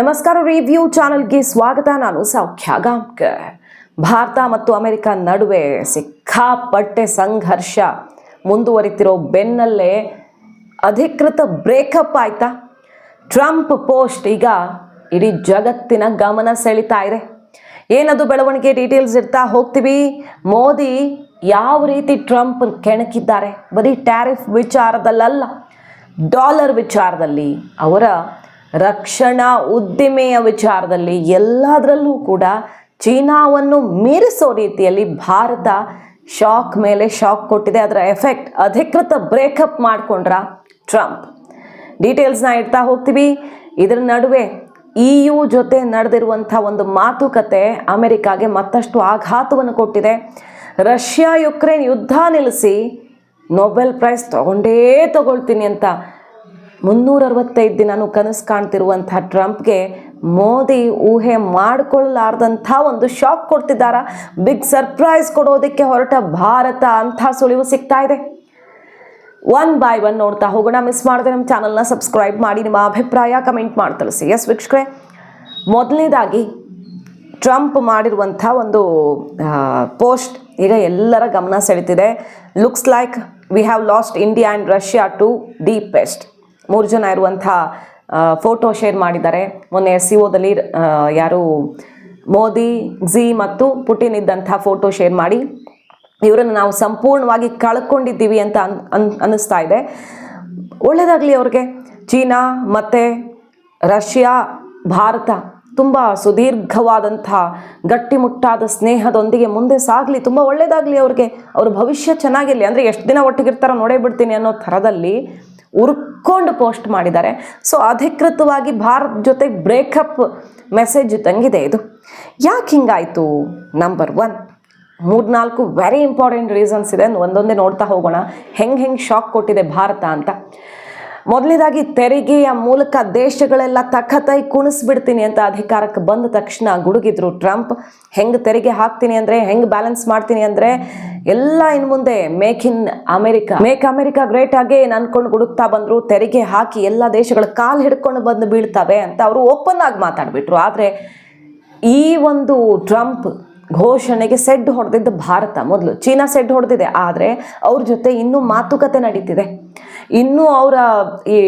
ನಮಸ್ಕಾರ ರಿವ್ಯೂ ಚಾನಲ್ಗೆ ಸ್ವಾಗತ. ನಾನು ಸೌಖ್ಯ ಗಾಂವ್ಕರ್ ಭಾರತ ಮತ್ತು ಅಮೆರಿಕ ನಡುವೆ ಸಿಕ್ಕಾಪಟ್ಟೆ ಸಂಘರ್ಷ. ಮುಂದುವರಿತಿರೋ ಬೆನ್ನಲ್ಲೇ ಅಧಿಕೃತ ಬ್ರೇಕಪ್ ಆಯ್ತಾ? ಟ್ರಂಪ್ ಪೋಸ್ಟ್ ಈಗ ಇಡೀ ಜಗತ್ತಿನ ಗಮನ ಸೆಳಿತಾ ಇದೆ. ಏನದು ಬೆಳವಣಿಗೆ ಡೀಟೇಲ್ಸ್ ಇರ್ತಾ ಹೋಗ್ತೀವಿ. ಮೋದಿ ಯಾವ ರೀತಿ ಟ್ರಂಪ್ ಕೆಣಕಿದ್ದಾರೆ? ಬರೀ ಟ್ಯಾರಿಫ್ ವಿಚಾರದಲ್ಲಲ್ಲ, ಡಾಲರ್ ವಿಚಾರದಲ್ಲಿ ಅವರ ರಕ್ಷಣಾ ಉದ್ದಿಮೆಯ ವಿಚಾರದಲ್ಲಿ ಎಲ್ಲದರಲ್ಲೂ ಕೂಡ ಚೀನಾವನ್ನು ಮೀರಿಸೋ ರೀತಿಯಲ್ಲಿ ಭಾರತ ಶಾಕ್ ಮೇಲೆ ಶಾಕ್ ಕೊಟ್ಟಿದೆ. ಅದರ ಎಫೆಕ್ಟ್ ಅಧಿಕೃತ ಬ್ರೇಕಪ್ ಮಾಡಿಕೊಂಡ್ರ ಟ್ರಂಪ್. ಡೀಟೇಲ್ಸ್ನ ಇಡ್ತಾ ಹೋಗ್ತೀವಿ. ಇದರ ನಡುವೆ ಇ ಯು ಜೊತೆ ನಡೆದಿರುವಂಥ ಒಂದು ಮಾತುಕತೆ ಅಮೆರಿಕಾಗೆ ಮತ್ತಷ್ಟು ಆಘಾತವನ್ನು ಕೊಟ್ಟಿದೆ. ರಷ್ಯಾ ಯುಕ್ರೇನ್ ಯುದ್ಧ ನಿಲ್ಲಿಸಿ ನೊಬೆಲ್ ಪ್ರೈಸ್ ತಗೊಂಡೇ ತಗೊಳ್ತೀನಿ ಅಂತ ಮುನ್ನೂರ ಅರವತ್ತೈದು ದಿನನೂ ಕನಸು ಕಾಣ್ತಿರುವಂಥ ಟ್ರಂಪ್ಗೆ ಮೋದಿ ಊಹೆ ಮಾಡಿಕೊಳ್ಳಲಾರ್ದಂಥ ಒಂದು ಶಾಕ್ ಕೊಡ್ತಿದ್ದಾರ? ಬಿಗ್ ಸರ್ಪ್ರೈಸ್ ಕೊಡೋದಕ್ಕೆ ಹೊರಟ ಭಾರತ ಅಂಥ ಸುಳಿವು ಸಿಗ್ತಾ ಇದೆ. ಒನ್ ಬೈ ಒನ್ ನೋಡ್ತಾ ಹೋಗೋಣ. ಮಿಸ್ ಮಾಡದೆ ನಮ್ಮ ಚಾನಲ್ನ ಸಬ್ಸ್ಕ್ರೈಬ್ ಮಾಡಿ, ನಿಮ್ಮ ಅಭಿಪ್ರಾಯ ಕಮೆಂಟ್ ಮಾಡಿ ತಿಳಿಸಿ. ಎಸ್ ವೀಕ್ಷಕರೇ, ಮೊದಲನೇದಾಗಿ ಟ್ರಂಪ್ ಮಾಡಿರುವಂಥ ಒಂದು ಪೋಸ್ಟ್ ಈಗ ಎಲ್ಲರ ಗಮನ ಸೆಳೀತಿದೆ. Looks like we have lost India and Russia to deepest ಮೂರು ಜನ ಇರುವಂಥ ಫೋಟೋ ಶೇರ್ ಮಾಡಿದ್ದಾರೆ. ಮೊನ್ನೆ ಎಸ್ ಸಿ ಓದಲ್ಲಿ ಯಾರು ಮೋದಿ ಝಿ ಮತ್ತು ಪುಟಿನ್ ಇದ್ದಂಥ ಫೋಟೋ ಶೇರ್ ಮಾಡಿ. ಇವರನ್ನು ನಾವು ಸಂಪೂರ್ಣವಾಗಿ ಕಳ್ಕೊಂಡಿದ್ದೀವಿ ಅಂತ ಅನ್ ಅನ್, ಅನ್ನಿಸ್ತಾ ಇದೆ. ಒಳ್ಳೆಯದಾಗಲಿ ಅವ್ರಿಗೆ. ಚೀನಾ ಮತ್ತು ರಷ್ಯಾ, ಭಾರತ ತುಂಬ ಸುದೀರ್ಘವಾದಂಥ, ಗಟ್ಟಿಮುಟ್ಟಾದ ಸ್ನೇಹದೊಂದಿಗೆ ಮುಂದೆ ಸಾಗಲಿ. ತುಂಬ ಒಳ್ಳೆಯದಾಗಲಿ ಅವ್ರಿಗೆ. ಅವ್ರ ಭವಿಷ್ಯ ಚೆನ್ನಾಗಿರಲಿ. ಅಂದರೆ ಎಷ್ಟು ದಿನ ಒಟ್ಟಿಗಿರ್ತಾರೋ ನೋಡೇ ಬಿಡ್ತೀನಿ ಅನ್ನೋ ಥರದಲ್ಲಿ ಉರ್ಕೊಂಡು ಪೋಸ್ಟ್ ಮಾಡಿದ್ದಾರೆ. ಸೊ ಅಧಿಕೃತವಾಗಿ ಭಾರತ್ ಜೊತೆ ಬ್ರೇಕಪ್ ಮೆಸೇಜ್ ತಂಗಿದೆ ಇದು. ಯಾಕೆ ಹಿಂಗಾಯಿತು? ನಂಬರ್ ಒನ್ ಮೂರ್ನಾಲ್ಕು ವೆರಿ ಇಂಪಾರ್ಟೆಂಟ್ ರೀಸನ್ಸ್ ಇದೆ. ಒಂದೊಂದೇ ನೋಡ್ತಾ ಹೋಗೋಣ. ಹೆಂಗೆ ಹೆಂಗೆ ಶಾಕ್ ಕೊಟ್ಟಿದೆ ಭಾರತ ಅಂತ. ಮೊದಲನೇದಾಗಿ ತೆರಿಗೆಯ ಮೂಲಕ ದೇಶಗಳೆಲ್ಲ ತಖತೈ ಕುಣಿಸ್ಬಿಡ್ತೀನಿ ಅಂತ ಅಧಿಕಾರಕ್ಕೆ ಬಂದ ತಕ್ಷಣ ಗುಡುಗಿದ್ರು ಟ್ರಂಪ್. ಹೆಂಗೆ ತೆರಿಗೆ ಹಾಕ್ತೀನಿ ಅಂದರೆ, ಹೆಂಗೆ ಬ್ಯಾಲೆನ್ಸ್ ಮಾಡ್ತೀನಿ ಅಂದರೆ, ಎಲ್ಲ ಇನ್ನು ಮುಂದೆ make in America. Make America great ಆಗಿ ಅನ್ಕೊಂಡು ಗುಡುಕ್ತಾ ಬಂದರು, ತೆರಿಗೆ ಹಾಕಿ ಎಲ್ಲ ದೇಶಗಳ ಕಾಲು ಹಿಡ್ಕೊಂಡು ಬಂದು ಬೀಳ್ತವೆ ಅಂತ ಅವರು ಓಪನ್ ಆಗಿ ಮಾತಾಡಿಬಿಟ್ರು. ಆದರೆ ಈ ಒಂದು ಟ್ರಂಪ್ ಘೋಷಣೆಗೆ ಸೆಡ್ ಹೊಡೆದಿದ್ದು ಭಾರತ ಮೊದಲು, ಚೀನಾ ಸೆಡ್ ಹೊಡೆದಿದೆ. ಆದರೆ ಅವ್ರ ಜೊತೆ ಇನ್ನೂ ಮಾತುಕತೆ ನಡೀತಿದೆ. ಇನ್ನೂ ಅವರ ಈ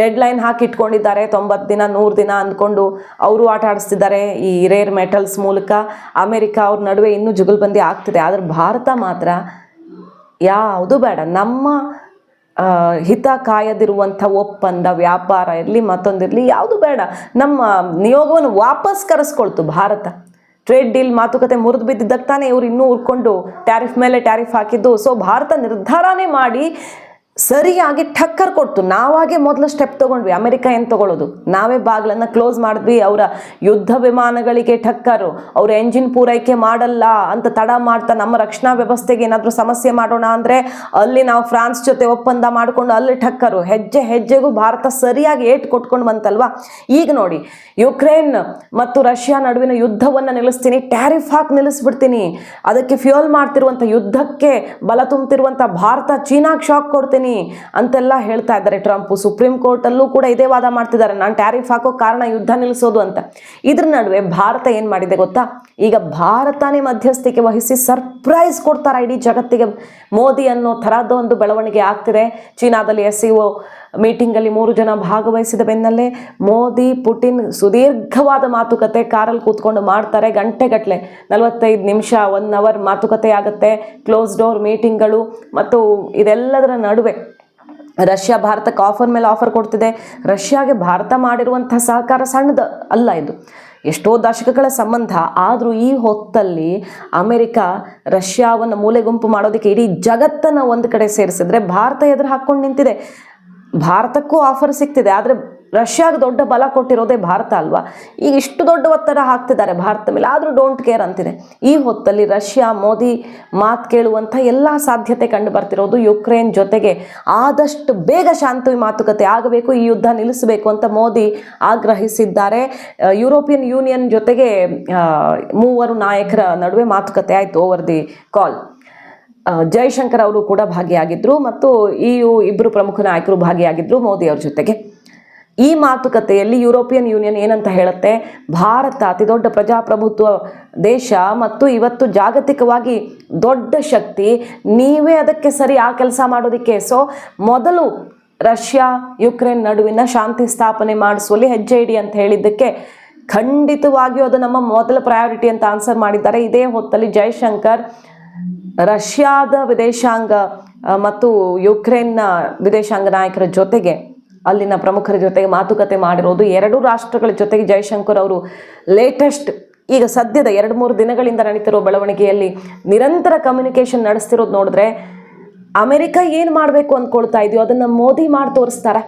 ಡೆಡ್ ಲೈನ್ ಹಾಕಿ ಇಟ್ಕೊಂಡಿದ್ದಾರೆ, ತೊಂಬತ್ತು ದಿನ, ನೂರು ದಿನ ಅಂದ್ಕೊಂಡು ಅವರು ಆಟ ಆಡಿಸ್ತಿದ್ದಾರೆ ಈ ರೇರ್ ಮೆಟಲ್ಸ್ ಮೂಲಕ. ಅಮೆರಿಕ ಅವ್ರ ನಡುವೆ ಇನ್ನೂ ಜುಗಲ್ಬಂದಿ ಆಗ್ತಿದೆ, ಆದರೆ ಭಾರತ ಮಾತ್ರ ಯಾವುದು ಬೇಡ. ನಮ್ಮ ಹಿತ ಕಾಯದಿರುವಂಥ ಒಪ್ಪಂದ, ವ್ಯಾಪಾರ ಇರಲಿ ಮತ್ತೊಂದಿರಲಿ ಯಾವುದು ಬೇಡ. ನಮ್ಮ ನಿಯೋಗವನ್ನು ವಾಪಸ್ ಕರೆಸ್ಕೊಳ್ತು ಭಾರತ. ಟ್ರೇಡ್ ಡೀಲ್ ಮಾತುಕತೆ ಮುರಿದು ಬಿದ್ದಿದ್ದಕ್ಕೆ ತಾನೇ ಇವರು ಇನ್ನೂ ಉರ್ಕೊಂಡು ಟ್ಯಾರಿಫ್ ಮೇಲೆ ಟ್ಯಾರಿಫ್ ಹಾಕಿದ್ದು. ಸೊ ಭಾರತ ನಿರ್ಧಾರನೇ ಮಾಡಿ ಸರಿಯಾಗಿ ಠಕ್ಕರ್ ಕೊಡ್ತು ನಾವಾಗೆ ಮೊದಲು ಸ್ಟೆಪ್ ತಗೊಂಡ್ವಿ. ಅಮೆರಿಕ ಏನು ತಗೊಳ್ಳೋದು ನಾವೇ ಬಾಗಿಲನ್ನು ಕ್ಲೋಸ್ ಮಾಡಿದ್ವಿ. ಅವರ ಯುದ್ಧ ವಿಮಾನಗಳಿಗೆ ಠಕ್ಕರು ಅವ್ರ ಎಂಜಿನ್ ಪೂರೈಕೆ ಮಾಡಲ್ಲ ಅಂತ ತಡ ಮಾಡ್ತಾ ನಮ್ಮ ರಕ್ಷಣಾ ವ್ಯವಸ್ಥೆಗೆ ಏನಾದರೂ ಸಮಸ್ಯೆ ಮಾಡೋಣ ಅಂದರೆ ಅಲ್ಲಿ ನಾವು ಫ್ರಾನ್ಸ್ ಜೊತೆ ಒಪ್ಪಂದ ಮಾಡಿಕೊಂಡು ಅಲ್ಲಿ ಠಕ್ಕರು ಹೆಜ್ಜೆ ಹೆಜ್ಜೆಗೂ ಭಾರತ ಸರಿಯಾಗಿ ಏಟ್ ಕೊಟ್ಕೊಂಡು ಬಂತಲ್ವಾ? ಈಗ ನೋಡಿ, ಯುಕ್ರೇನ್ ಮತ್ತು ರಷ್ಯಾ ನಡುವಿನ ಯುದ್ಧವನ್ನು ನಿಲ್ಲಿಸ್ತೀನಿ. ಟ್ಯಾರಿಫ್ ಹಾಕಿ ನಿಲ್ಲಿಸ್ಬಿಡ್ತೀನಿ. ಅದಕ್ಕೆ ಫ್ಯೂಯಲ್ ಮಾಡ್ತಿರುವಂಥ ಯುದ್ಧಕ್ಕೆ ಬಲ ತುಂಬುತ್ತಿರುವಂಥ ಭಾರತ ಚೀನಾಗೆ ಶಾಕ್ ಕೊಡ್ತೀನಿ. ಅಂತೆಲ್ಲ ಹೇಳ್ತಾ ಇದ್ದಾರೆ ಟ್ರಂಪ್. ಸುಪ್ರೀಂ ಕೋರ್ಟಲ್ಲೂ ಕೂಡ ಇದೇ ವಾದ ಮಾಡ್ತಿದ್ದಾರೆ. ನಾನು ಟ್ಯಾರಿಫ್ ಹಾಕೋ ಕಾರಣ ಯುದ್ಧ ನಿಲ್ಲಿಸೋದು ಅಂತ. ಇದ್ರ ನಡುವೆ ಭಾರತ ಏನು ಮಾಡಿದೆ ಗೊತ್ತಾ? ಈಗ ಭಾರತನೇ ಮಧ್ಯಸ್ಥಿಕೆ ವಹಿಸಿ ಸರ್ಪ್ರೈಸ್ ಕೊಡ್ತಾರ ಇಡೀ ಜಗತ್ತಿಗೆ. ಮೋದಿ ಅನ್ನೋ ಥರದ ಒಂದು ಬೆಳವಣಿಗೆ ಆಗ್ತಿದೆ. ಚೀನಾದಲ್ಲಿ ಎಸ್ ಸಿ ಒ ಮೀಟಿಂಗಲ್ಲಿ ಮೂರು ಜನ ಭಾಗವಹಿಸಿದ ಬೆನ್ನಲ್ಲೇ ಮೋದಿ, ಪುಟಿನ್ ಸುದೀರ್ಘವಾದ ಮಾತುಕತೆ ಕಾರಲ್ಲಿ ಕೂತ್ಕೊಂಡು ಮಾಡ್ತಾರೆ. ಗಂಟೆಗಟ್ಟಲೆ ನಲವತ್ತೈದು ನಿಮಿಷ ಒನ್ ಅವರ್ ಮಾತುಕತೆ ಆಗುತ್ತೆ. ಕ್ಲೋಸ್ ಡೋರ್ ಮೀಟಿಂಗ್ಗಳು ಮತ್ತು ಇದೆಲ್ಲದರ ನಡುವೆ ರಷ್ಯಾ ಭಾರತಕ್ಕೆ ಆಫರ್ ಮೇಲೆ ಆಫರ್ ಕೊಡ್ತಿದೆ. ರಷ್ಯಾಗೆ ಭಾರತ ಮಾಡಿರುವಂಥ ಸಹಕಾರ ಸಣ್ಣದು ಅಲ್ಲ ಇದು. ಎಷ್ಟೋ ದಶಕಗಳ ಸಂಬಂಧ, ಆದರೂ ಈ ಹೊತ್ತಲ್ಲಿ ಅಮೆರಿಕ, ರಷ್ಯಾವನ್ನು ಮೂಲೆಗುಂಪು ಮಾಡೋದಕ್ಕೆ ಇಡೀ ಜಗತ್ತನ್ನು ಒಂದು ಕಡೆ ಸೇರಿಸಿದ್ರೆ ಭಾರತ ಎದುರು ಹಾಕ್ಕೊಂಡು ನಿಂತಿದೆ. ಭಾರತಕ್ಕೂ ಆಫರ್ ಸಿಗ್ತಿದೆ, ಆದರೆ ರಷ್ಯಾಗೆ ದೊಡ್ಡ ಬಲ ಕೊಟ್ಟಿರೋದೇ ಭಾರತ ಅಲ್ವಾ? ಈಗ ಇಷ್ಟು ದೊಡ್ಡ ಒತ್ತಡ ಹಾಕ್ತಿದ್ದಾರೆ ಭಾರತ ಮೇಲೆ. ಆದರೂ ಡೋಂಟ್ ಕೇರ್ ಅಂತಿದೆ. ಈ ಹೊತ್ತಲ್ಲಿ ರಷ್ಯಾ, ಮೋದಿ ಮಾತು ಕೇಳುವಂಥ ಎಲ್ಲ ಸಾಧ್ಯತೆ ಕಂಡು ಬರ್ತಿರೋದು ಯುಕ್ರೇನ್ ಜೊತೆಗೆ. ಆದಷ್ಟು ಬೇಗ ಶಾಂತಿ ಮಾತುಕತೆ ಆಗಬೇಕು, ಈ ಯುದ್ಧ ನಿಲ್ಲಿಸಬೇಕು ಅಂತ ಮೋದಿ ಆಗ್ರಹಿಸಿದ್ದಾರೆ. ಯುರೋಪಿಯನ್ ಯೂನಿಯನ್ ಜೊತೆಗೆ ಮೂವರು ನಾಯಕರ ನಡುವೆ ಮಾತುಕತೆ ಆಯಿತು ಓವರ್ ದಿ ಕಾಲ್ ಜೈಶಂಕರ್ ಅವರು ಕೂಡ ಭಾಗಿಯಾಗಿದ್ದರು ಮತ್ತು ಈ ಇಬ್ಬರು ಪ್ರಮುಖ ನಾಯಕರು ಭಾಗಿಯಾಗಿದ್ದರು ಮೋದಿ ಅವ್ರ ಜೊತೆಗೆ. ಈ ಮಾತುಕತೆಯಲ್ಲಿ ಯುರೋಪಿಯನ್ ಯೂನಿಯನ್ ಏನಂತ ಹೇಳುತ್ತೆ? ಭಾರತ ಅತಿ ದೊಡ್ಡ ಪ್ರಜಾಪ್ರಭುತ್ವ ದೇಶ ಮತ್ತು ಇವತ್ತು ಜಾಗತಿಕವಾಗಿ ದೊಡ್ಡ ಶಕ್ತಿ. ನೀವೇ ಅದಕ್ಕೆ ಸರಿ ಆ ಕೆಲಸ ಮಾಡೋದಕ್ಕೆ. ಸೊ ಮೊದಲು ರಷ್ಯಾ, ಯುಕ್ರೇನ್ ನಡುವಿನ ಶಾಂತಿ ಸ್ಥಾಪನೆ ಮಾಡಿಸುವಲ್ಲಿ ಹೆಜ್ಜೆ ಇಡಿ ಅಂತ ಹೇಳಿದ್ದಕ್ಕೆ ಖಂಡಿತವಾಗಿಯೂ ಅದು ನಮ್ಮ ಮೊದಲ ಪ್ರಯಾರಿಟಿ ಅಂತ ಆನ್ಸರ್ ಮಾಡಿದ್ದಾರೆ. ಇದೇ ಹೊತ್ತಲ್ಲಿ ಜೈಶಂಕರ್, ರಷ್ಯಾದ ವಿದೇಶಾಂಗ ಮತ್ತು ಯುಕ್ರೇನ್ನ ವಿದೇಶಾಂಗ ನಾಯಕರ ಜೊತೆಗೆ ಅಲ್ಲಿನ ಪ್ರಮುಖರ ಜೊತೆಗೆ ಮಾತುಕತೆ ಮಾಡಿರೋದು. ಎರಡೂ ರಾಷ್ಟ್ರಗಳ ಜೊತೆಗೆ ಜೈಶಂಕರ್ ಅವರು ಲೇಟೆಸ್ಟ್ ಈಗ ಸದ್ಯದ ಎರಡು ಮೂರು ದಿನಗಳಿಂದ ನಡೀತಿರೋ ಬೆಳವಣಿಗೆಯಲ್ಲಿ ನಿರಂತರ ಕಮ್ಯುನಿಕೇಷನ್ ನಡೆಸ್ತಿರೋದು ನೋಡಿದ್ರೆ ಅಮೆರಿಕ ಏನು ಮಾಡಬೇಕು ಅಂದ್ಕೊಳ್ತಾ ಇದೆಯೋ ಅದನ್ನು ಮೋದಿ ಮಾಡಿ ತೋರಿಸ್ತಾರೆ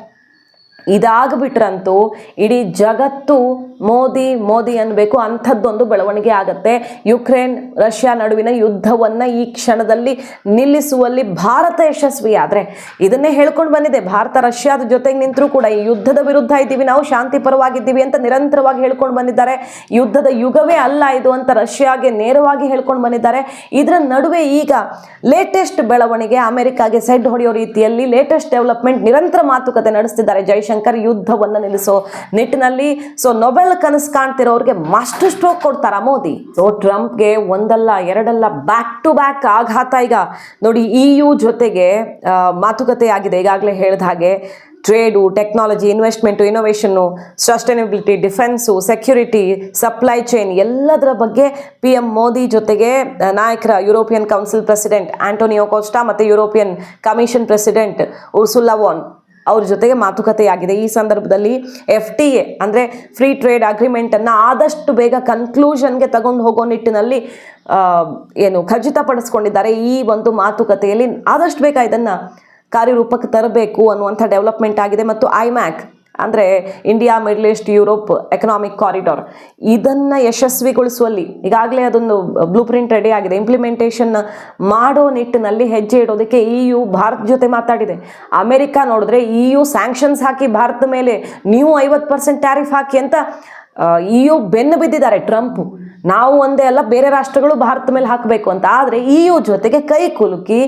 ಇದಾಗ್ಬಿಟ್ರಂತೂ ಇಡೀ ಜಗತ್ತು ಮೋದಿ ಮೋದಿ ಅನ್ಬೇಕು ಅಂಥದ್ದೊಂದು ಬೆಳವಣಿಗೆ ಆಗತ್ತೆ. ಯುಕ್ರೇನ್, ರಷ್ಯಾ ನಡುವಿನ ಯುದ್ಧವನ್ನ ಈ ಕ್ಷಣದಲ್ಲಿ ನಿಲ್ಲಿಸುವಲ್ಲಿ ಭಾರತ ಯಶಸ್ವಿ ಆದ್ರೆ ಇದನ್ನೇ ಹೇಳ್ಕೊಂಡು ಬಂದಿದೆ. ಭಾರತ, ರಷ್ಯಾದ ಜೊತೆಗೆ ನಿಂತರೂ ಕೂಡ ಈ ಯುದ್ಧದ ವಿರುದ್ಧ ಇದ್ದೀವಿ, ನಾವು ಶಾಂತಿ ಪರವಾಗಿದ್ದೀವಿ ಅಂತ ನಿರಂತರವಾಗಿ ಹೇಳ್ಕೊಂಡು ಬಂದಿದ್ದಾರೆ. ಯುದ್ಧದ ಯುಗವೇ ಅಲ್ಲ ಇದು ಅಂತ ರಷ್ಯಾಗೆ ನೇರವಾಗಿ ಹೇಳ್ಕೊಂಡು ಬಂದಿದ್ದಾರೆ. ಇದರ ನಡುವೆ ಈಗ ಲೇಟೆಸ್ಟ್ ಬೆಳವಣಿಗೆ, ಅಮೆರಿಕಾಗೆ ಸೆಡ್ ಹೊಡೆಯೋ ರೀತಿಯಲ್ಲಿ ಲೇಟೆಸ್ಟ್ ಡೆವಲಪ್ಮೆಂಟ್ ನಿರಂತರ ಮಾತುಕತೆ ನಡೆಸ್ತಿದ್ದಾರೆ ಜೈಶಂಕರ್. ಯುದ್ಧವನ್ನು ನಿಲ್ಲಿಸೋ ನಿಟ್ಟಿನಲ್ಲಿ. ಸೊ ನೊಬೆಲ್ ಕನಸು ಕಾಣ್ತಿರೋರಿಗೆ ಮಾಸ್ಟರ್ ಸ್ಟ್ರೋಕ್ ಕೊಡ್ತಾರ ಮೋದಿ? ಸೊ ಟ್ರಂಪ್ಗೆ ಒಂದಲ್ಲ, ಎರಡಲ್ಲ ಬ್ಯಾಕ್ ಟು ಬ್ಯಾಕ್ ಆಘಾತ ಈಗ. ನೋಡಿ ಇ ಯು ಜೊತೆಗೆ ಮಾತುಕತೆ ಆಗಿದೆ. ಈಗಾಗಲೇ ಹೇಳಿದ ಹಾಗೆ trade technology investment innovation sustainability defence security supply chain ಎಲ್ಲದರ ಬಗ್ಗೆ ಪಿ ಎಂ ಮೋದಿ ಜೊತೆಗೆ ನಾಯಕರ European Council President Antonio Costa ಮತ್ತು European Commission President Ursula von ಅವ್ರ ಜೊತೆಗೆ ಮಾತುಕತೆಯಾಗಿದೆ. ಈ ಸಂದರ್ಭದಲ್ಲಿ ಎಫ್ ಟಿ ಎ ಅಂದರೆ ಫ್ರೀ ಟ್ರೇಡ್ ಅಗ್ರಿಮೆಂಟನ್ನು ಆದಷ್ಟು ಬೇಗ ಕನ್ಕ್ಲೂಷನ್ಗೆ ತಗೊಂಡು ಹೋಗೋ ನಿಟ್ಟಿನಲ್ಲಿ ಏನು ಖಚಿತಪಡಿಸ್ಕೊಂಡಿದ್ದಾರೆ. ಈ ಒಂದು ಮಾತುಕತೆಯಲ್ಲಿ ಆದಷ್ಟು ಬೇಗ ಇದನ್ನು ಕಾರ್ಯರೂಪಕ್ಕೆ ತರಬೇಕು ಅನ್ನುವಂಥ ಡೆವಲಪ್ಮೆಂಟ್ ಆಗಿದೆ. ಮತ್ತು ಐಮ್ಯಾಕ್ ಅಂದರೆ India, Middle East, Europe Economic Corridor ಇದನ್ನು ಯಶಸ್ವಿಗೊಳಿಸುವಲ್ಲಿ, ಈಗಾಗಲೇ ಅದೊಂದು ಬ್ಲೂ ಪ್ರಿಂಟ್ ರೆಡಿ ಆಗಿದೆ. ಇಂಪ್ಲಿಮೆಂಟೇಷನ್ ಮಾಡೋ ನಿಟ್ಟಿನಲ್ಲಿ ಹೆಜ್ಜೆ ಇಡೋದಕ್ಕೆ ಇ ಯು ಭಾರತ ಜೊತೆ ಮಾತಾಡಿದೆ. ಅಮೆರಿಕ ನೋಡಿದ್ರೆ ಇ ಯು ಸ್ಯಾಂಕ್ಷನ್ಸ್ ಹಾಕಿ ಭಾರತದ ಮೇಲೆ ನೀವು ಐವತ್ತು ಪರ್ಸೆಂಟ್ ಟ್ಯಾರಿಫ್ ಹಾಕಿ ಅಂತ ಇ ಯು ಬೆನ್ನು ಬಿದ್ದಿದ್ದಾರೆ ಟ್ರಂಪ್ ನಾವು ಒಂದೇ ಅಲ್ಲ, ಬೇರೆ ರಾಷ್ಟ್ರಗಳು ಭಾರತ ಮೇಲೆ ಹಾಕಬೇಕು ಅಂತ. ಆದರೆ ಇ ಯು ಜೊತೆಗೆ ಕೈ ಕುಲುಕಿ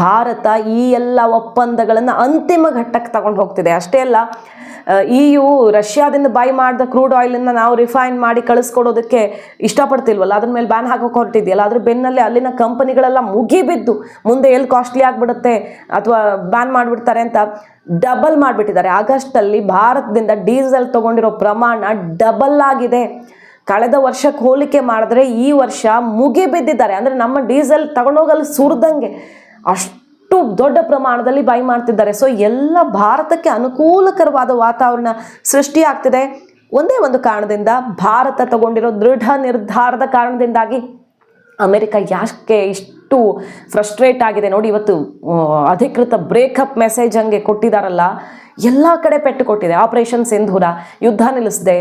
ಭಾರತ ಈ ಎಲ್ಲ ಒಪ್ಪಂದಗಳನ್ನು ಅಂತಿಮ ಘಟ್ಟಕ್ಕೆ ತಗೊಂಡು ಹೋಗ್ತಿದೆ. ಅಷ್ಟೇ ಅಲ್ಲ ಇ ಯು ರಷ್ಯಾದಿಂದ ಬೈ ಮಾಡಿದ ಕ್ರೂಡ್ ಆಯಿಲನ್ನು ನಾವು ರಿಫೈನ್ ಮಾಡಿ ಕಳಿಸ್ಕೊಡೋದಕ್ಕೆ ಇಷ್ಟಪಡ್ತಿಲ್ವಲ್ಲ? ಅದ್ರ ಮೇಲೆ ಬ್ಯಾನ್ ಹಾಕೋಕೆ ಹೊರಟಿದೆಯಲ್ಲ? ಅದ್ರ ಬೆನ್ನಲ್ಲೇ ಅಲ್ಲಿನ ಕಂಪನಿಗಳೆಲ್ಲ ಮುಗಿಬಿದ್ದು ಮುಂದೆ ಎಲ್ಲಿ ಕಾಸ್ಟ್ಲಿ ಆಗಿಬಿಡುತ್ತೆ ಅಥವಾ ಬ್ಯಾನ್ ಮಾಡಿಬಿಡ್ತಾರೆ ಅಂತ ಡಬಲ್ ಮಾಡಿಬಿಟ್ಟಿದ್ದಾರೆ. ಆಗಸ್ಟಲ್ಲಿ ಭಾರತದಿಂದ ಡೀಸೆಲ್ ತೊಗೊಂಡಿರೋ ಪ್ರಮಾಣ ಡಬಲ್ ಆಗಿದೆ. ಕಳೆದ ವರ್ಷಕ್ಕೆ ಹೋಲಿಕೆ ಮಾಡಿದ್ರೆ ಈ ವರ್ಷ ಮುಗಿ ಬಿದ್ದಿದ್ದಾರೆ. ಅಂದರೆ ನಮ್ಮ ಡೀಸೆಲ್ ತಗೊಂಡೋಗಲ್ಲಿ ಸುರಿದಂಗೆ ಅಷ್ಟು ದೊಡ್ಡ ಪ್ರಮಾಣದಲ್ಲಿ ಬೈ ಮಾಡ್ತಿದ್ದಾರೆ. ಸೊ ಎಲ್ಲ ಭಾರತಕ್ಕೆ ಅನುಕೂಲಕರವಾದ ವಾತಾವರಣ ಸೃಷ್ಟಿಯಾಗ್ತಿದೆ. ಒಂದೇ ಒಂದು ಕಾರಣದಿಂದ ಭಾರತ ತಗೊಂಡಿರೋ ದೃಢ ನಿರ್ಧಾರದ ಕಾರಣದಿಂದಾಗಿ ಅಮೆರಿಕ ಯಾಕೆ ಇಷ್ಟು ಫ್ರಸ್ಟ್ರೇಟ್ ಆಗಿದೆ ನೋಡಿ, ಇವತ್ತು ಅಧಿಕೃತ ಬ್ರೇಕಪ್ ಮೆಸೇಜ್ ಹಂಗೆ ಕೊಟ್ಟಿದ್ದಾರಲ್ಲ ಎಲ್ಲ ಕಡೆ ಪೆಟ್ಟು ಕೊಟ್ಟಿದೆ. ಆಪರೇಷನ್ ಸಿಂಧೂರ, ಯುದ್ಧ ನಿಲ್ಲಿಸಿದೆ.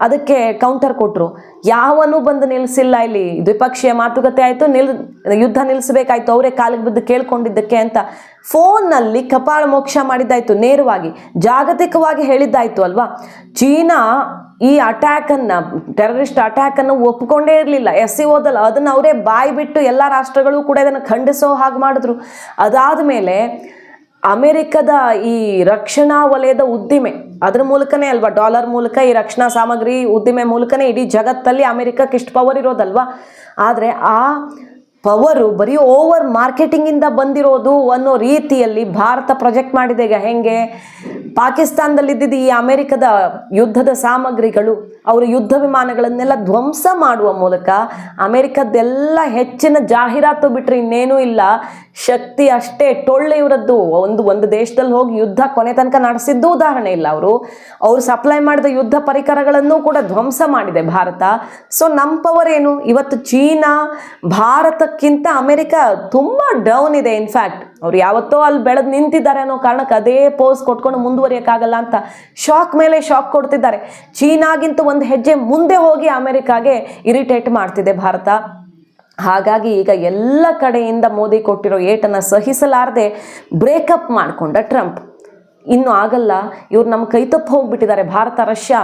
ಅದಕ್ಕೆ ಕೌಂಟರ್. ಕೊಟ್ಟರು ಯಾವನೂ ಬಂದು ನಿಲ್ಲಿಸಿಲ್ಲ ಇಲ್ಲಿ. ದ್ವಿಪಕ್ಷೀಯ ಮಾತುಕತೆ ಆಯಿತು, ನಿಲ್, ಯುದ್ಧ ನಿಲ್ಲಿಸಬೇಕಾಯ್ತು ಅವರೇ ಕಾಲಿಗೆ ಬಿದ್ದು ಕೇಳ್ಕೊಂಡಿದ್ದಕ್ಕೆ ಅಂತ ಫೋನ್ನಲ್ಲಿ ಕಪಾಳ ಮೋಕ್ಷ ಮಾಡಿದ್ದಾಯ್ತು, ನೇರವಾಗಿ, ಜಾಗತಿಕವಾಗಿ ಹೇಳಿದ್ದಾಯಿತು ಅಲ್ವಾ? ಚೀನಾ ಈ ಅಟ್ಯಾಕನ್ನು, ಟೆರರಿಸ್ಟ್ ಅಟ್ಯಾಕನ್ನು ಒಪ್ಪಿಕೊಂಡೇ ಇರಲಿಲ್ಲ. ಎಸ್ ಸಿ ಓದಲ್ಲ ಅದನ್ನು ಅವರೇ ಬಾಯಿ ಬಿಟ್ಟು ಎಲ್ಲ ರಾಷ್ಟ್ರಗಳು ಕೂಡ ಇದನ್ನು ಖಂಡಿಸೋ ಹಾಗೆ ಮಾಡಿದ್ರು. ಅದಾದ ಮೇಲೆ ಅಮೆರಿಕದ ಈ ರಕ್ಷಣಾ ವಲಯದ ಉದ್ದಿಮೆ, ಅದ್ರ ಮೂಲಕನೇ ಅಲ್ವಾ? ಡಾಲರ್ ಮೂಲಕ ಈ ರಕ್ಷಣಾ ಸಾಮಗ್ರಿ ಉದ್ದಿಮೆ ಮೂಲಕನೇ ಇಡೀ ಜಗತ್ತಲ್ಲಿ ಅಮೆರಿಕಕ್ಕೆ ಇಷ್ಟು ಪವರ್ ಇರೋದಲ್ವಾ? ಆದರೆ ಆ ಪವರು ಬರೀ ಓವರ್ ಮಾರ್ಕೆಟಿಂಗಿಂದ ಬಂದಿರೋದು ಅನ್ನೋ ರೀತಿಯಲ್ಲಿ ಭಾರತ ಪ್ರೊಜೆಕ್ಟ್ ಮಾಡಿದೆ ಈಗ. ಹೆಂಗೆ? ಪಾಕಿಸ್ತಾನದಲ್ಲಿ ಈ ಅಮೆರಿಕದ ಯುದ್ಧದ ಸಾಮಗ್ರಿಗಳು ಅವರ ಯುದ್ಧ ವಿಮಾನಗಳನ್ನೆಲ್ಲ ಧ್ವಂಸ ಮಾಡುವ ಮೂಲಕ ಅಮೆರಿಕದ್ದೆಲ್ಲ ಹೆಚ್ಚಿನ ಜಾಹೀರಾತು ಬಿಟ್ಟರೆ ಇನ್ನೇನೂ ಇಲ್ಲ. ಶಕ್ತಿ ಅಷ್ಟೇ ಟೊಳ್ಳೆ ಇವರದ್ದು ಒಂದು ಒಂದು ದೇಶದಲ್ಲಿ ಹೋಗಿ ಯುದ್ಧ ಕೊನೆ ತನಕ ನಡೆಸಿದ್ದು ಉದಾಹರಣೆ ಇಲ್ಲ ಅವರು. ಅವರು ಸಪ್ಲೈ ಮಾಡಿದ ಯುದ್ಧ ಪರಿಕರಗಳನ್ನು ಕೂಡ ಧ್ವಂಸ ಮಾಡಿದೆ ಭಾರತ. ಸೊ ನಮ್ಮ ಪವರ್ ಏನು? ಇವತ್ತು ಚೀನಾ, ಭಾರತಕ್ಕಿಂತ ಅಮೆರಿಕ ತುಂಬ ಡೌನ್ ಇದೆ ಇನ್ಫ್ಯಾಕ್ಟ್ ಅವ್ರು ಯಾವತ್ತೋ ಅಲ್ಲಿ ಬೆಳೆದು ನಿಂತಿದ್ದಾರೆ ಅನ್ನೋ ಕಾರಣಕ್ಕೆ ಅದೇ ಪೋಸ್ ಕೊಟ್ಕೊಂಡು ಮುಂದುವರಿಯಕ್ಕಾಗಲ್ಲ ಅಂತ ಶಾಕ್ ಮೇಲೆ ಶಾಕ್ ಕೊಡ್ತಿದ್ದಾರೆ. ಚೀನಾಗಿಂತ ಒಂದು ಹೆಜ್ಜೆ ಮುಂದೆ ಹೋಗಿ ಅಮೆರಿಕಾಗೆ ಇರಿಟೇಟ್ ಮಾಡ್ತಿದೆ ಭಾರತ. ಹಾಗಾಗಿ ಈಗ ಎಲ್ಲ ಕಡೆಯಿಂದ ಮೋದಿ ಕೊಟ್ಟಿರೋ ಏಟನ್ನು ಸಹಿಸಲಾರದೆ ಬ್ರೇಕಪ್ ಮಾಡಿಕೊಂಡ ಟ್ರಂಪ್. ಇನ್ನು ಆಗಲ್ಲ, ಇವ್ರು ನಮ್ಮ ಕೈ ಹೋಗ್ಬಿಟ್ಟಿದ್ದಾರೆ. ಭಾರತ, ರಷ್ಯಾ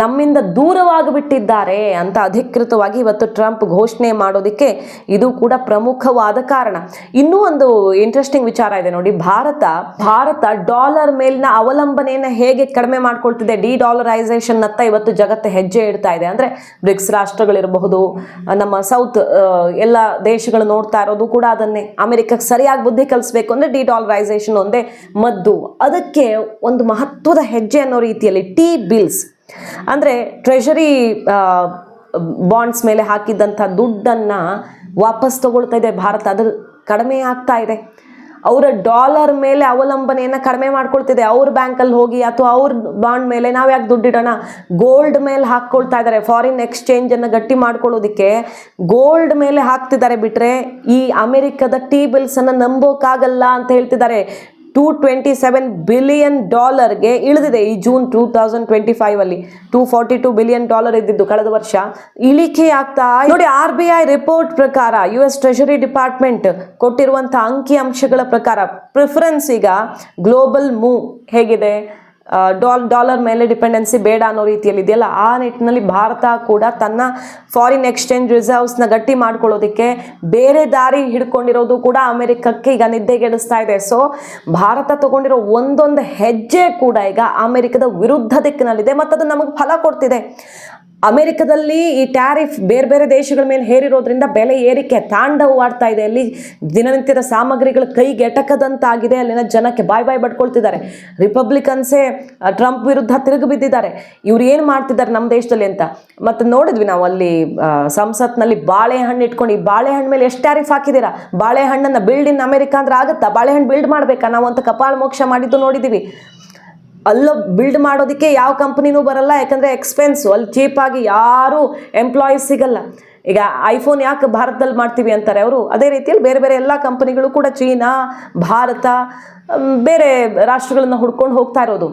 ನಮ್ಮಿಂದ ದೂರವಾಗಿಬಿಟ್ಟಿದ್ದಾರೆ ಅಂತ ಅಧಿಕೃತವಾಗಿ ಇವತ್ತು ಟ್ರಂಪ್ ಘೋಷಣೆ ಮಾಡೋದಕ್ಕೆ ಇದು ಕೂಡ ಪ್ರಮುಖವಾದ ಕಾರಣ. ಇನ್ನೂ ಒಂದು ಇಂಟ್ರೆಸ್ಟಿಂಗ್ ವಿಚಾರ ಇದೆ ನೋಡಿ. ಭಾರತ ಭಾರತ ಡಾಲರ್ ಮೇಲಿನ ಅವಲಂಬನೆಯನ್ನು ಹೇಗೆ ಕಡಿಮೆ ಮಾಡ್ಕೊಳ್ತಿದೆ ಡಿ ಡಾಲರೈಸೇಷನ್ ಅತ್ತ ಇವತ್ತು ಜಗತ್ತು ಹೆಜ್ಜೆ ಇಡ್ತಾ ಇದೆ. ಅಂದ್ರೆ ಬ್ರಿಕ್ಸ್ ರಾಷ್ಟ್ರಗಳಿರಬಹುದು, ನಮ್ಮ ಸೌತ್ ಎಲ್ಲ ದೇಶಗಳು ನೋಡ್ತಾ ಇರೋದು ಕೂಡ ಅದನ್ನೇ. ಅಮೆರಿಕಕ್ಕೆ ಸರಿಯಾಗಿ ಬುದ್ಧಿ ಕಲಿಸ್ಬೇಕು ಅಂದ್ರೆ ಡಿ ಡಾಲರೈಸೇಷನ್ ಒಂದೇ ಮದ್ದು. ಅದಕ್ಕೆ ಒಂದು ಮಹತ್ವದ ಹೆಜ್ಜೆ ಅನ್ನೋ ರೀತಿಯಲ್ಲಿ ಟಿ ಬಿಲ್ಸ್ ಅಂದರೆ ಟ್ರೆಷರಿ ಬಾಂಡ್ಸ್ ಮೇಲೆ ಹಾಕಿದ್ದಂಥ ದುಡ್ಡನ್ನು ವಾಪಸ್ ತಗೊಳ್ತಾ ಇದೆ. ಭಾರತ ಅದ್ರ ಕಡಿಮೆ ಆಗ್ತಾ ಇದೆ. ಅವರ ಡಾಲರ್ ಮೇಲೆ ಅವಲಂಬನೆಯನ್ನು ಕಡಿಮೆ ಮಾಡ್ಕೊಳ್ತಿದೆ. ಅವ್ರ ಬ್ಯಾಂಕಲ್ಲಿ ಹೋಗಿ ಅಥವಾ ಅವ್ರ ಬಾಂಡ್ ಮೇಲೆ ನಾವು ಯಾಕೆ ದುಡ್ಡಿಡೋಣ ಗೋಲ್ಡ್ ಮೇಲೆ ಹಾಕ್ಕೊಳ್ತಾ ಇದ್ದಾರೆ. ಫಾರಿನ್ ಎಕ್ಸ್ಚೇಂಜನ್ನು ಗಟ್ಟಿ ಮಾಡ್ಕೊಳ್ಳೋದಕ್ಕೆ ಗೋಲ್ಡ್ ಮೇಲೆ ಹಾಕ್ತಿದ್ದಾರೆ ಬಿಟ್ಟರೆ ಈ ಅಮೆರಿಕದ ಟೀ ಬಿಲ್ಸನ್ನು ನಂಬೋಕ್ಕಾಗಲ್ಲ ಅಂತ ಹೇಳ್ತಿದ್ದಾರೆ. ಟೂ ಟ್ವೆಂಟಿ ಸೆವೆನ್ ಬಿಲಿಯನ್ ಡಾಲರ್ಗೆ ಇಳಿದಿದೆ ಈ June two thousand twenty five ಅಲ್ಲಿ. Two forty two billion dollar ಇದ್ದಿದ್ದು ಕಳೆದ ವರ್ಷ. ಇಳಿಕೆ ಆಗ್ತಾ ನೋಡಿ ಆರ್ ಬಿ ಐ ರಿಪೋರ್ಟ್ ಪ್ರಕಾರ ಯು ಎಸ್ ಟ್ರೆಷರಿ ಡಿಪಾರ್ಟ್ಮೆಂಟ್ ಕೊಟ್ಟಿರುವಂತಹ ಅಂಕಿ ಅಂಶಗಳ ಪ್ರಕಾರ ಪ್ರಿಫರೆನ್ಸ್ ಈಗ ಗ್ಲೋಬಲ್ ಮೂವ್ ಹೇಗಿದೆ? ಡಾಲ್ ಡಾಲರ್ ಮೇಲೆ ಡಿಪೆಂಡೆನ್ಸಿ ಬೇಡ ಅನ್ನೋ ರೀತಿಯಲ್ಲಿ ಇದೆಯಲ್ಲ, ಆ ನಿಟ್ಟಿನಲ್ಲಿ ಭಾರತ ಕೂಡ ತನ್ನ ಫಾರಿನ್ ಎಕ್ಸ್ಚೇಂಜ್ ರಿಸರ್ವ್ಸ್ನ ಗಟ್ಟಿ ಮಾಡ್ಕೊಳ್ಳೋದಕ್ಕೆ ಬೇರೆ ದಾರಿ ಹಿಡ್ಕೊಂಡಿರೋದು ಕೂಡ ಅಮೆರಿಕಕ್ಕೆ ಈಗ ನಿದ್ದೆಗೆಡಿಸ್ತಾ ಇದೆ. ಸೊ ಭಾರತ ತಗೊಂಡಿರೋ ಒಂದೊಂದು ಹೆಜ್ಜೆ ಕೂಡ ಈಗ ಅಮೆರಿಕದ ವಿರುದ್ಧ ದಿಕ್ಕಿನಲ್ಲಿದೆ ಮತ್ತು ಅದು ನಮಗೆ ಫಲ ಕೊಡ್ತಿದೆ. ಅಮೆರಿಕದಲ್ಲಿ ಈ ಟ್ಯಾರಿಫ್ ಬೇರೆ ಬೇರೆ ದೇಶಗಳ ಮೇಲೆ ಹೇರಿರೋದ್ರಿಂದ ಬೆಲೆ ಏರಿಕೆ ತಾಂಡವವಾಡ್ತಾ ಇದೆ. ಅಲ್ಲಿ ದಿನನಿತ್ಯದ ಸಾಮಗ್ರಿಗಳು ಕೈಗೆಟಕದಂತಾಗಿದೆ ಅಲ್ಲಿನ ಜನಕ್ಕೆ ಬಾಯ್ ಬಾಯ್ ಬಡ್ಕೊಳ್ತಿದ್ದಾರೆ. ರಿಪಬ್ಲಿಕನ್ಸೇ ಟ್ರಂಪ್ ವಿರುದ್ಧ ತಿರುಗಿ ಬಿದ್ದಿದ್ದಾರೆ. ಇವ್ರು ಏನು ಮಾಡ್ತಿದ್ದಾರೆ ನಮ್ಮ ದೇಶದಲ್ಲಿ ಅಂತ. ಮತ್ತು ನೋಡಿದ್ವಿ ನಾವು ಅಲ್ಲಿ ಸಂಸತ್ನಲ್ಲಿ ಬಾಳೆಹಣ್ಣು ಇಟ್ಕೊಂಡು, ಈ ಬಾಳೆಹಣ್ಣು ಮೇಲೆ ಎಷ್ಟು ಟ್ಯಾರಿಫ್ ಹಾಕಿದ್ದೀರಾ? ಬಾಳೆಹಣ್ಣನ್ನು ಬಿಲ್ಡ್ ಇನ್ ಅಮೆರಿಕ ಅಂದ್ರೆ ಆಗುತ್ತಾ? ಬಾಳೆಹಣ್ಣು ಬಿಲ್ಡ್ ಮಾಡಬೇಕಾ? ನಾವು ಅಂತ ಕಪಾಳ ಮೋಕ್ಷ ಮಾಡಿದ್ದು ನೋಡಿದ್ದೀವಿ. ಅಲ್ಲ ಬಿಲ್ಡ್ ಮಾಡೋದಕ್ಕೆ ಯಾವ ಕಂಪ್ನಿನೂ ಬರಲ್ಲ. ಯಾಕಂದರೆ ಎಕ್ಸ್ಪೆನ್ಸು ಅಲ್ಲಿ ಚೀಪಾಗಿ ಯಾರೂ ಎಂಪ್ಲಾಯೀಸ್ ಸಿಗಲ್ಲ. ಈಗ ಐಫೋನ್ ಯಾಕೆ ಭಾರತದಲ್ಲಿ ಮಾಡ್ತೀವಿ ಅಂತಾರೆ ಅವರು? ಅದೇ ರೀತಿಯಲ್ಲಿ ಬೇರೆ ಬೇರೆ ಎಲ್ಲ ಕಂಪನಿಗಳು ಕೂಡ ಚೀನಾ, ಭಾರತ, ಬೇರೆ ರಾಷ್ಟ್ರಗಳನ್ನು ಹುಡ್ಕೊಂಡು ಹೋಗ್ತಾ ಇರೋದು.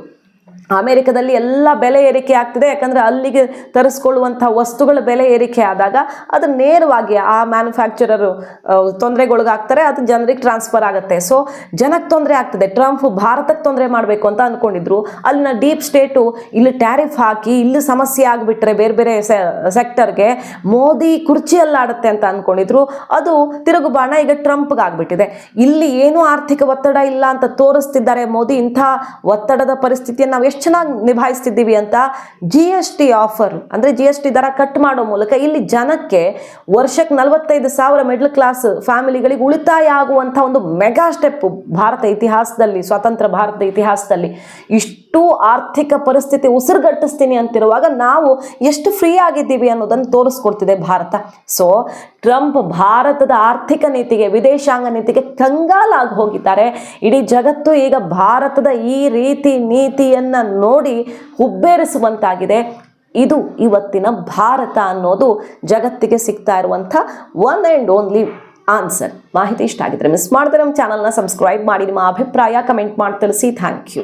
ಅಮೇರಿಕದಲ್ಲಿ ಎಲ್ಲ ಬೆಲೆ ಏರಿಕೆ ಆಗ್ತಿದೆ, ಯಾಕಂದರೆ ಅಲ್ಲಿಗೆ ತರಿಸ್ಕೊಳ್ಳುವಂಥ ವಸ್ತುಗಳ ಬೆಲೆ ಏರಿಕೆ ಆದಾಗ ಅದು ನೇರವಾಗಿ ಆ ಮ್ಯಾನುಫ್ಯಾಕ್ಚರರು ತೊಂದರೆಗೊಳಗಾಗ್ತಾರೆ, ಅದು ಜನರಿಗೆ ಟ್ರಾನ್ಸ್ಫರ್ ಆಗುತ್ತೆ. ಸೊ ಜನಕ್ಕೆ ತೊಂದರೆ ಆಗ್ತದೆ. ಟ್ರಂಪ್ ಭಾರತಕ್ಕೆ ತೊಂದರೆ ಮಾಡಬೇಕು ಅಂತ ಅಂದ್ಕೊಂಡಿದ್ರು. ಅಲ್ಲಿನ ಡೀಪ್ ಸ್ಟೇಟು ಇಲ್ಲಿ ಟ್ಯಾರಿಫ್ ಹಾಕಿ, ಇಲ್ಲಿ ಸಮಸ್ಯೆ ಆಗಿಬಿಟ್ರೆ ಬೇರೆ ಬೇರೆ ಸೆಕ್ಟರ್ಗೆ ಮೋದಿ ಕುರ್ಚಿಯಲ್ಲಾಡುತ್ತೆ ಅಂತ ಅಂದ್ಕೊಂಡಿದ್ರು. ಅದು ತಿರುಗುಬಾಣ ಈಗ ಟ್ರಂಪ್ಗೆ ಆಗ್ಬಿಟ್ಟಿದೆ ಇಲ್ಲಿ ಏನೂ ಆರ್ಥಿಕ ಒತ್ತಡ ಇಲ್ಲ ಅಂತ ತೋರಿಸ್ತಿದ್ದಾರೆ ಮೋದಿ. ಇಂಥ ಒತ್ತಡದ ಪರಿಸ್ಥಿತಿಯನ್ನು ನಾವು ಎಷ್ಟು ಚೆನ್ನಾಗಿ ನಿಭಾಯಿಸ್ತಿದ್ದೀವಿ ಅಂತ ಜಿ ಎಸ್ ಟಿ ಆಫರ್ ಅಂದರೆ ಜಿ ಎಸ್ ಟಿ ದರ ಕಟ್ ಮಾಡೋ ಮೂಲಕ ಇಲ್ಲಿ ಜನಕ್ಕೆ ವರ್ಷಕ್ಕೆ ನಲವತ್ತೈದು ಸಾವಿರ ಮಿಡ್ಲ್ ಕ್ಲಾಸ್ ಫ್ಯಾಮಿಲಿಗಳಿಗೆ ಉಳಿತಾಯ ಆಗುವಂಥ ಒಂದು ಮೆಗಾ ಸ್ಟೆಪ್ ಭಾರತ ಇತಿಹಾಸದಲ್ಲಿ, ಸ್ವತಂತ್ರ ಭಾರತದ ಇತಿಹಾಸದಲ್ಲಿ. ಇಷ್ಟು ಆರ್ಥಿಕ ಪರಿಸ್ಥಿತಿ ಉಸಿರುಗಟ್ಟಿಸ್ತೀನಿ ಅಂತಿರುವಾಗ ನಾವು ಎಷ್ಟು ಫ್ರೀ ಆಗಿದ್ದೀವಿ ಅನ್ನೋದನ್ನು ತೋರಿಸ್ಕೊಡ್ತಿದೆ ಭಾರತ. ಸೊ ಟ್ರಂಪ್ ಭಾರತದ ಆರ್ಥಿಕ ನೀತಿಗೆ, ವಿದೇಶಾಂಗ ನೀತಿಗೆ ಕಂಗಾಲಾಗಿ ಹೋಗಿದ್ದಾರೆ. ಇಡೀ ಜಗತ್ತು ಈಗ ಭಾರತದ ಈ ರೀತಿ ನೀತಿಯನ್ನು ನೋಡಿ ಹುಬ್ಬೇರಿಸುವಂತಾಗಿದೆ. ಇದು ಇವತ್ತಿನ ಭಾರತ ಅನ್ನೋದು ಜಗತ್ತಿಗೆ ಸಿಗ್ತಾ ಇರುವಂಥ ಒನ್ ಆ್ಯಂಡ್ ಓನ್ಲಿ ಆನ್ಸರ್ ಮಾಹಿತಿ ಇಷ್ಟ ಆಗಿದ್ರೆ ಮಿಸ್ ಮಾಡಿದ್ರೆ ನಮ್ಮ ಚಾನಲ್ನ ಸಬ್ಸ್ಕ್ರೈಬ್ ಮಾಡಿ, ನಿಮ್ಮ ಅಭಿಪ್ರಾಯ ಕಮೆಂಟ್ ಮಾಡಿ ತಿಳಿಸಿ. Thank you